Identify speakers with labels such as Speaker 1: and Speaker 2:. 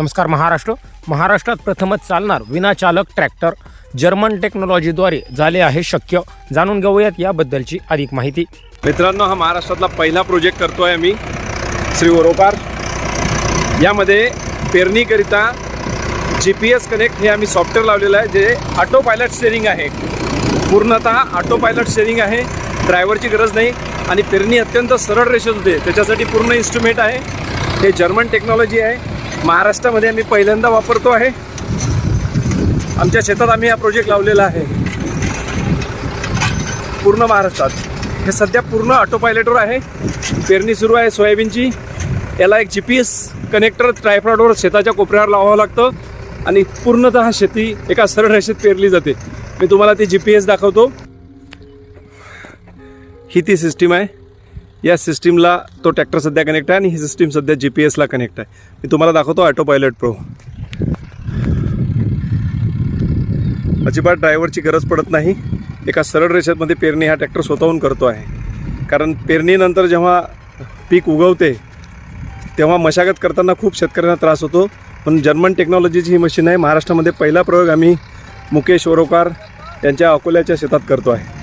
Speaker 1: नमस्कार महाराष्ट्र. महाराष्ट्रात प्रथमच चालणार विनाचालक ट्रॅक्टर जर्मन टेक्नॉलॉजीद्वारे झाले आहे शक्य. जाणून घेऊयात याबद्दलची अधिक माहिती.
Speaker 2: मित्रांनो हा महाराष्ट्रातला पहिला प्रोजेक्ट करतो आहे आम्ही श्री वरोपार. यामध्ये पेरणीकरिता जी पी एस कनेक्ट हे आम्ही सॉफ्टवेअर लावलेलं आहे जे ऑटो पायलट स्टेरिंग आहे. पूर्णतः ऑटो पायलट स्टेरिंग आहे ड्रायव्हरची गरज नाही आणि पेरणी अत्यंत सरळ रेषेत होते त्याच्यासाठी पूर्ण इन्स्ट्रुमेंट आहे. हे जर्मन टेक्नॉलॉजी आहे. महाराष्ट्रामध्ये आम्ही पहिल्यांदा वापरतो आहे. आमच्या शेतात आम्ही हा प्रोजेक्ट लावलेला आहे. पूर्ण महाराष्ट्रात. हे सध्या पूर्ण ऑटो पायलटवर आहे. पेरणी सुरू आहे सोयाबीनची. याला एक जी पी एस कनेक्टर ट्रायफ्रॉडवर शेताच्या कोपऱ्यावर लावावं लागतं. आणि पूर्णतः शेती एका सरळ रेषेत पेरली जाते. मी तुम्हाला ती जी पी एस दाखवतो. ही ती सिस्टीम आहे. या सिस्टीमला तो ट्रॅक्टर सध्या कनेक्ट आहे आणि ही सिस्टीम सध्या जी पी एसला कनेक्ट आहे. मी तुम्हाला दाखवतो ऑटो पायलट प्रो अजिबात ड्रायव्हरची गरज पडत नाही. एका सरळ रेषेमध्ये पेरणी हा ट्रॅक्टर स्वतःहून करतो आहे. कारण पेरणीनंतर जेव्हा पीक उगवते तेव्हा मशागत करताना खूप शेतकऱ्यांना त्रास होतो. पण जर्मन टेक्नॉलॉजीची ही मशीन आहे. महाराष्ट्रामध्ये पहिला प्रयोग आम्ही मुकेश ओरोकार यांच्या अकोल्याच्या शेतात करतो आहे.